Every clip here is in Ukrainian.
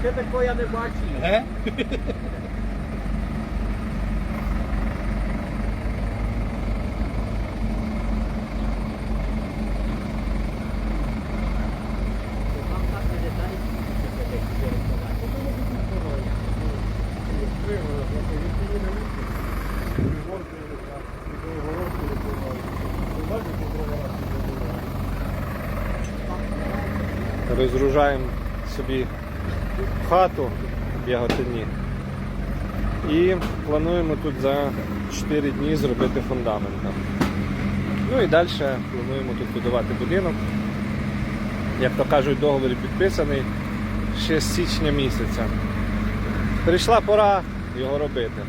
Você pegou a debatinha. É? Thank you. Розгружаємо собі хату в Яготині. І плануємо тут за 4 дні зробити фундамент. Ну і далі плануємо тут будувати будинок. Як то кажуть, договір підписаний ще з січня місяця. Прийшла пора його робити.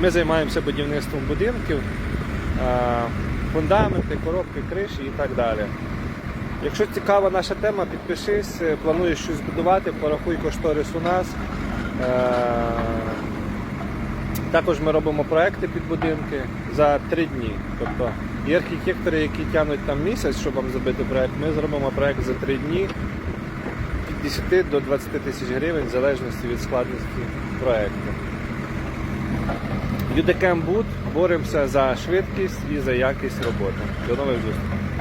Ми займаємося будівництвом будинків, е, фундаменти, коробки, криші і так далі. Якщо цікава наша тема, підпишись, е, плануєш щось збудувати, порахуй кошторис у нас. Е, Також ми робимо проекти під будинки за три дні. Тобто є архітектори, які тягнуть там місяць, щоб вам зробити проект. Ми зробимо проект за три дні від 10 до 20 тисяч гривень, в залежності від складності проекту. Boot боремося за швидкість і за якість роботи. До нових зустрічей.